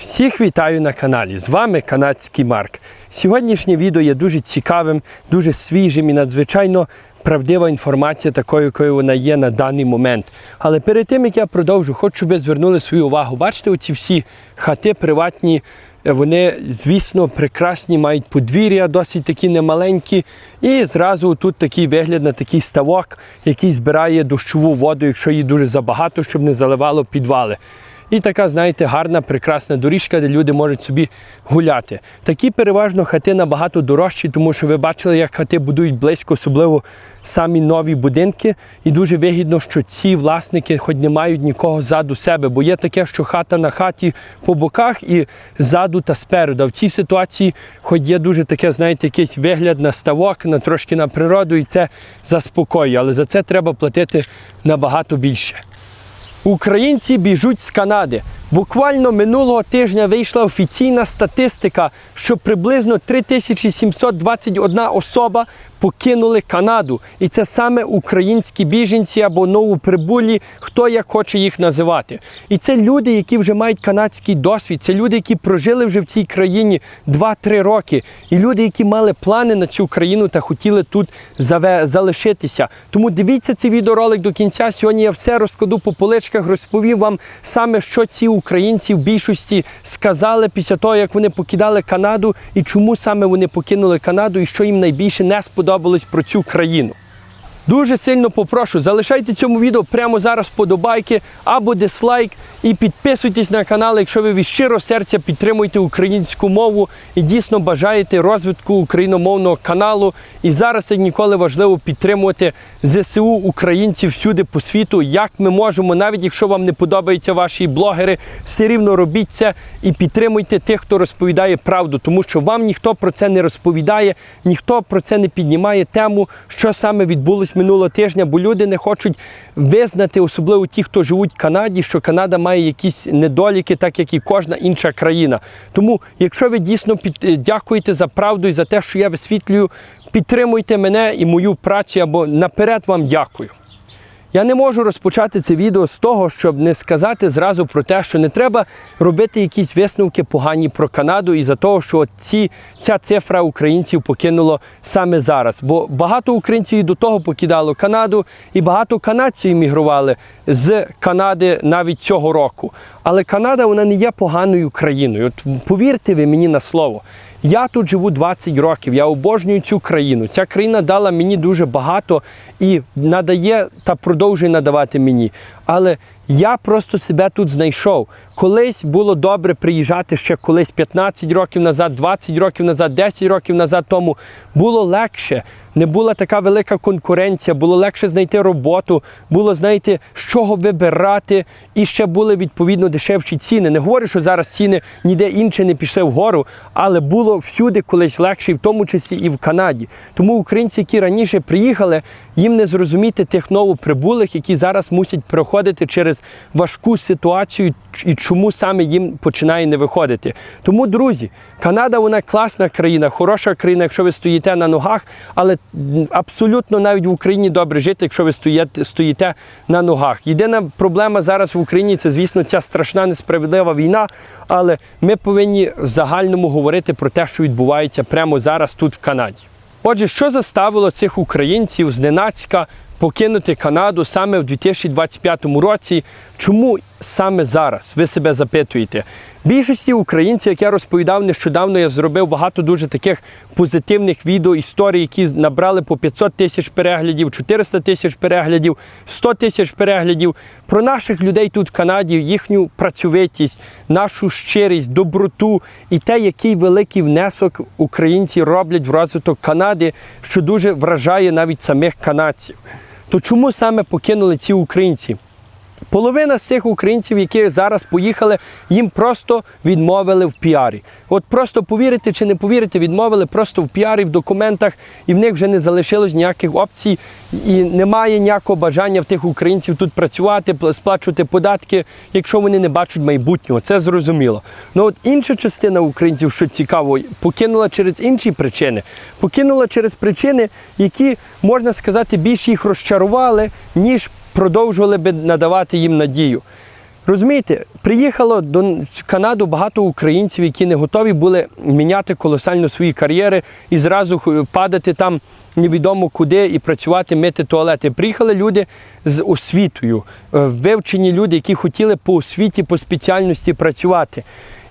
Всіх вітаю на каналі. З вами канадський Марк. Сьогоднішнє відео є дуже цікавим, дуже свіжим і надзвичайно правдива інформація, такою, якою вона є на даний момент. Але перед тим як я продовжу, хочу, щоб ви звернули свою увагу. Бачите, оці всі хати приватні. е, Вони, звісно, прекрасні, мають подвір'я, досить такі немаленькі. І зразу тут такий вигляд на такий ставок, який збирає дощову воду, якщо її дуже забагато, щоб не заливало підвали. І така, знаєте, гарна, прекрасна доріжка, де люди можуть собі гуляти. Такі переважно хати набагато дорожчі, тому що ви бачили, як хати будують близько, особливо самі нові будинки. І дуже вигідно, що ці власники хоч не мають нікого ззаду себе, бо є таке, що хата на хаті по боках і ззаду та спереду. А в цій ситуації, хоч є дуже таке, знаєте, якийсь вигляд на ставок, на трошки на природу, і це заспокоює. Але за це треба платити набагато більше. Українці біжуть з Канади. Буквально минулого тижня вийшла офіційна статистика, що приблизно 3721 особа покинули Канаду. І це саме українські біженці або новоприбулі, хто як хоче їх називати. І це люди, які вже мають канадський досвід, це люди, які прожили вже в цій країні 2-3 роки. І люди, які мали плани на цю країну та хотіли тут залишитися. Тому дивіться цей відеоролик до кінця. Сьогодні я все розкладу по поличках, розповів вам саме, що ці українці в більшості сказали після того, як вони покидали Канаду, і чому саме вони покинули Канаду, і що їм найбільше не сподобалось про цю країну. Дуже сильно попрошу, залишайте цьому відео прямо зараз вподобайки або дизлайк і підписуйтесь на канал, якщо ви від щиро серця підтримуєте українську мову і дійсно бажаєте розвитку україномовного каналу. І зараз як ніколи важливо підтримувати ЗСУ українців всюди по світу, як ми можемо, навіть якщо вам не подобаються ваші блогери, все рівно робіть це і підтримуйте тих, хто розповідає правду, тому що вам ніхто про це не розповідає, ніхто про це не піднімає тему, що саме відбулось минулого тижня, бо люди не хочуть визнати, особливо ті, хто живуть в Канаді, що Канада має якісь недоліки, так як і кожна інша країна. Тому, якщо ви дійсно під... е, дякуєте за правду і за те, що я висвітлюю, підтримуйте мене і мою працю, або наперед вам дякую. Я не можу розпочати це відео з того, щоб не сказати зразу про те, що не треба робити якісь висновки погані про Канаду і за того, що ці, ця цифра українців покинуло саме зараз. Бо багато українців і до того покидало Канаду, і багато канадців іммігрували з Канади навіть цього року. Але Канада вона не є поганою країною. От повірте ви мені на слово. Я тут живу 20 років, я обожнюю цю країну. Ця країна дала мені дуже багато і надає та продовжує надавати мені. Але я просто себе тут знайшов. Колись було добре приїжджати ще колись 15 років назад, 20 років назад, 10 років назад тому було легше. Не була така велика конкуренція, було легше знайти роботу, було, знаєте, з чого вибирати, і ще були відповідно дешевші ціни. Не говорю, що зараз ціни ніде інше не пішли вгору, але було всюди колись легше, в тому числі і в Канаді. Тому українці, які раніше приїхали, їм не зрозуміти тих новоприбулих, які зараз мусять проходити через важку ситуацію і чому саме їм починає не виходити. Тому, друзі, Канада вона класна країна, хороша країна, якщо ви стоїте на ногах, але абсолютно навіть в Україні добре жити, якщо ви стоїте, стоїте на ногах. Єдина проблема зараз в Україні це, звісно, ця страшна несправедлива війна, але ми повинні в загальному говорити про те, що відбувається прямо зараз тут в Канаді. Отже, що заставило цих українців зненацька покинути Канаду саме в 2025 році? Чому саме зараз? Ви себе запитуєте. Більшості українців, як я розповідав нещодавно, я зробив багато дуже таких позитивних відео, історій, які набрали по 500 тисяч переглядів, 400 тисяч переглядів, 100 тисяч переглядів. Про наших людей тут в Канаді, їхню працьовитість, нашу щирість, доброту і те, який великий внесок українці роблять в розвиток Канади, що дуже вражає навіть самих канадців. То чому саме покинули ці українці? Половина з цих українців, які зараз поїхали, їм просто відмовили в піарі. От просто повірите чи не повірите, відмовили просто в піарі, в документах, і в них вже не залишилось ніяких опцій, і немає ніякого бажання в тих українців тут працювати, сплачувати податки, якщо вони не бачать майбутнього. Це зрозуміло. Ну от інша частина українців, що цікаво, покинула через інші причини. Покинула через причини, які можна сказати більше їх розчарували, ніж продовжували би надавати їм надію. Розумієте, приїхало до Канаду багато українців, які не готові були міняти колосально свої кар'єри і зразу падати там невідомо куди і працювати, мити туалети. Приїхали люди з освітою, е, вивчені люди, які хотіли по освіті, по спеціальності працювати.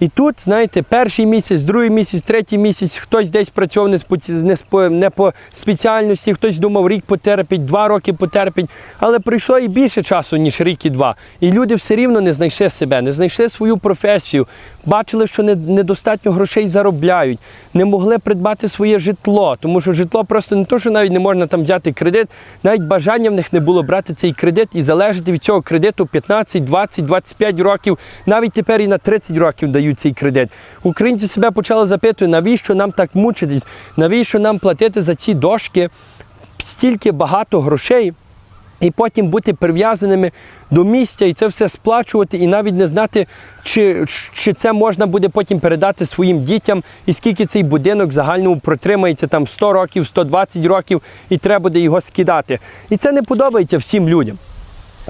І тут, знаєте, перший місяць, другий місяць, третій місяць хтось десь працював не, не, не по спеціальності, хтось думав, рік потерпить, два роки потерпить. Але пройшло і більше часу, ніж рік і два. І люди все рівно не знайшли себе, не знайшли свою професію, бачили, що не- недостатньо грошей заробляють, не могли придбати своє житло, тому що житло просто не то, що навіть не можна там взяти кредит, навіть бажання в них не було брати цей кредит і залежати від цього кредиту 15, 20, 25 років, навіть тепер і на 30 років дають цей кредит. Українці себе почали запитувати, навіщо нам так мучитись, навіщо нам платити за ці дошки стільки багато грошей. І потім бути прив'язаними до місця і це все сплачувати, і навіть не знати, чи, чи це можна буде потім передати своїм дітям, і скільки цей будинок загальному протримається там 100 років, 120 років, і треба буде його скидати. І це не подобається всім людям.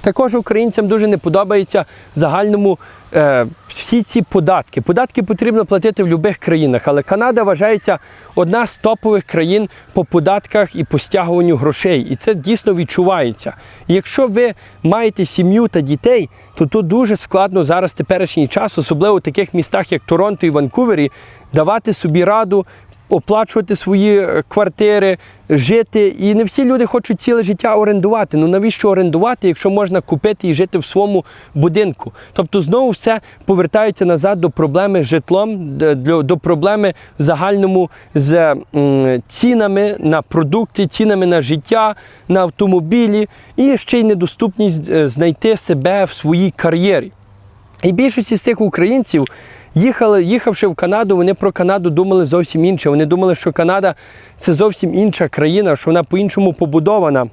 Також українцям дуже не подобається загальному е, всі ці податки. Податки потрібно платити в будь-яких країнах, але Канада вважається одна з топових країн по податках і по стягуванню грошей. І це дійсно відчувається. І якщо ви маєте сім'ю та дітей, то тут дуже складно зараз теперішній час, особливо в таких містах, як Торонто і Ванкувері, давати собі раду оплачувати свої е, квартири, жити. І не всі люди хочуть ціле життя орендувати. Ну навіщо орендувати, якщо можна купити і жити в своєму будинку? Тобто знову все повертається назад до проблеми з житлом, до, проблеми в загальному з цінами на продукти, цінами на життя, на автомобілі і ще й недоступність е, знайти себе в своїй кар'єрі. І більшість з цих українців, їхали, їхавши в Канаду, вони про Канаду думали зовсім інше. Вони думали, що Канада це зовсім інша країна, що вона по-іншому побудована.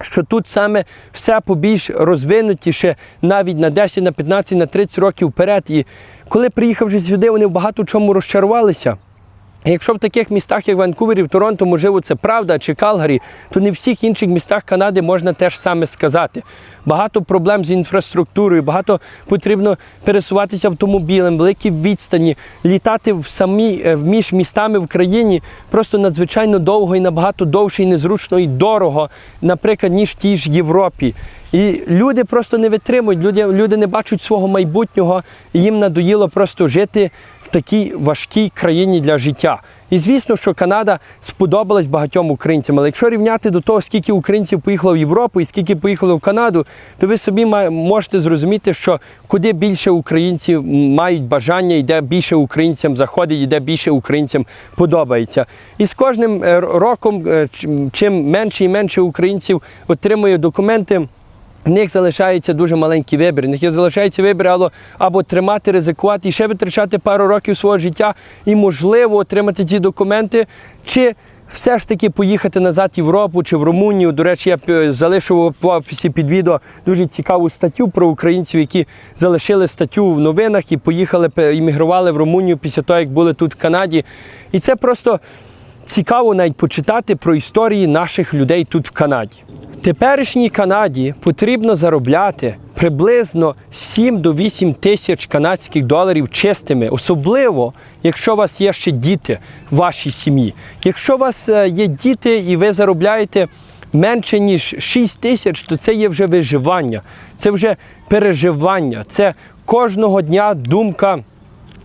Що тут саме все побільш розвинутіше навіть на 10, на 15, на 30 років вперед. І коли приїхавши сюди, вони в багато чому розчарувалися. Якщо в таких містах, як Ванкувері, в Торонто, можливо, це правда чи Калгарі, то не в всіх інших містах Канади можна теж саме сказати. Багато проблем з інфраструктурою, багато потрібно пересуватися автомобілем, великі відстані, літати в самі е, між містами в країні просто надзвичайно довго і набагато довше і незручно і дорого, наприклад, ніж в тій ж Європі. І люди просто не витримують, люди, люди не бачать свого майбутнього, і їм надоїло просто жити такій важкій країні для життя. І звісно, що Канада сподобалась багатьом українцям. Але якщо рівняти до того, скільки українців поїхало в Європу і скільки поїхало в Канаду, то ви собі можете зрозуміти, що куди більше українців мають бажання, і де більше українцям заходить, і де більше українцям подобається. І з кожним е, роком, е, чим менше і менше українців отримує документи. В них залишається дуже маленький вибір. В них залишається вибір або, або тримати, ризикувати і ще витрачати пару років свого життя і, можливо, отримати ці документи, чи все ж таки поїхати назад в Європу чи в Румунію. До речі, я залишу в описі під відео дуже цікаву статтю про українців, які залишили статтю в новинах і поїхали, іммігрували в Румунію після того, як були тут в Канаді. І це просто цікаво навіть почитати про історії наших людей тут в Канаді. Теперішній Канаді потрібно заробляти приблизно 7 до 8 тисяч канадських доларів чистими, особливо якщо у вас є ще діти в вашій сім'ї. Якщо у вас е, є діти і ви заробляєте менше ніж 6 тисяч, то це є вже виживання, це вже переживання, це кожного дня думка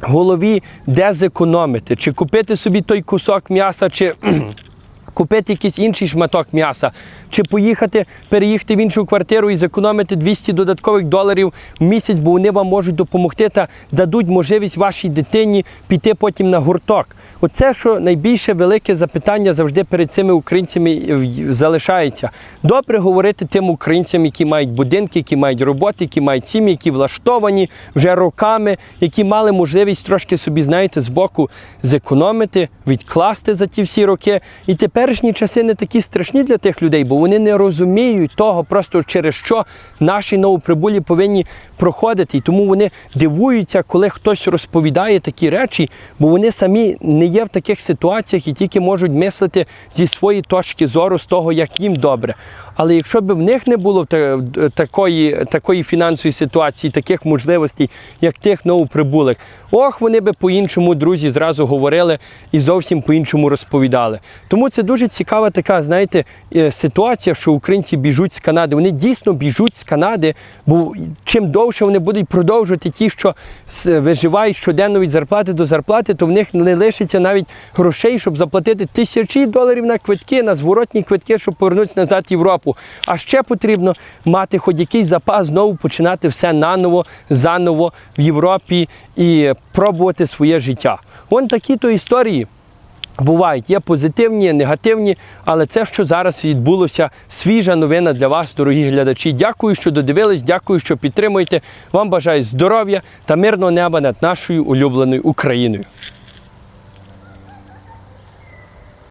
голові, де зекономити, чи купити собі той кусок м'яса, чи купити якийсь інший шматок м'яса, чи поїхати, переїхати в іншу квартиру і зекономити 200 додаткових доларів в місяць, бо вони вам можуть допомогти та дадуть можливість вашій дитині піти потім на гурток. Оце, що найбільше велике запитання завжди перед цими українцями залишається. Добре говорити тим українцям, які мають будинки, які мають роботи, які мають сім'ї, які влаштовані вже роками, які мали можливість трошки собі, знаєте, з боку зекономити, відкласти за ті всі роки. І тепер теперішні часи не такі страшні для тих людей, бо вони не розуміють того, просто через що наші новоприбулі повинні проходити. І тому вони дивуються, коли хтось розповідає такі речі, бо вони самі не є в таких ситуаціях і тільки можуть мислити зі своєї точки зору, з того, як їм добре. Але якщо б в них не було такої, такої фінансової ситуації, таких можливостей, як тих новоприбулих, ох, вони би по-іншому, друзі, зразу говорили і зовсім по-іншому розповідали. Тому це дуже цікава така, знаєте, е, ситуація, що українці біжуть з Канади. Вони дійсно біжуть з Канади, бо чим довше вони будуть продовжувати ті, що виживають щоденно від зарплати до зарплати, то в них не лишиться навіть грошей, щоб заплатити тисячі доларів на квитки, на зворотні квитки, щоб повернутися назад в Європу. А ще потрібно мати хоч якийсь запас, знову починати все наново, заново в Європі і пробувати своє життя. Вон такі то історії. Бувають, є позитивні, негативні, але це, що зараз відбулося, свіжа новина для вас, дорогі глядачі. Дякую, що додивились, дякую, що підтримуєте. Вам бажаю здоров'я та мирного неба над нашою улюбленою Україною.